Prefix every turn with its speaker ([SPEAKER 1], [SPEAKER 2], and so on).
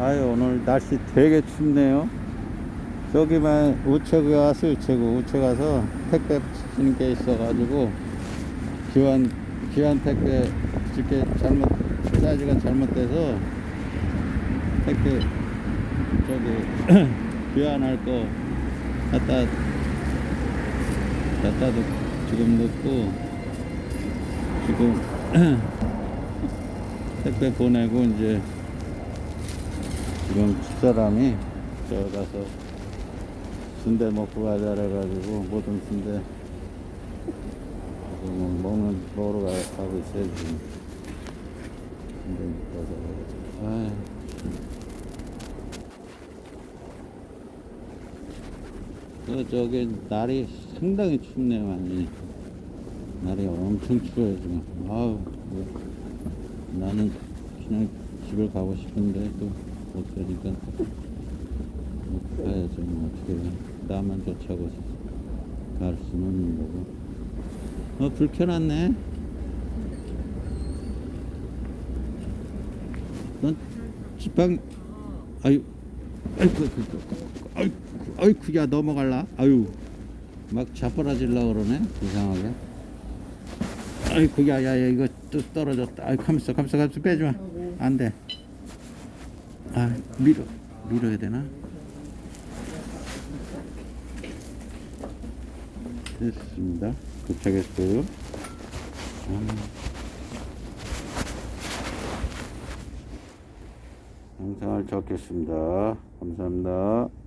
[SPEAKER 1] 아유 오늘 날씨 되게 춥네요. 저기만 우체국에 왔어요 우체국 우체 가서 택배 붙이는 게 있어가지고 기환 기환 택배 붙일 게 잘못 사이즈가 잘못돼서 택배 저기 귀환할 거 갖다 갖다 놓 지금 넣고 지금 택배 보내고 이제 지금 집사람이 저 가서 순대 먹고 가자 그래가지고 모든 순대 지금 먹는 먹으러 가, 가고 있어요 지금. 순대 먹고 가자 아유. 그 저기 날이 상당히 춥네요 많이. 날이 엄청 추워요 지금. 아우 뭐, 나는 그냥 집을 가고 싶은데 또 못 가니까? 못 가야죠 뭐. 어떻게 해? 나만 쫓아고 갈 수는 없는 거고. 어불 켜놨네. 넌 지팡 아유 아이고 아이고 아이고 야 넘어갈라. 아유 막 자빠라질라 그러네 이상하게. 아이고 야야야 이거 또 떨어졌다. 아이 가만있어 가만있어 빼지마. 안돼 아 밀어 밀어야 되나? 됐습니다. 도착했어요. 아. 영상을 적겠습니다. 감사합니다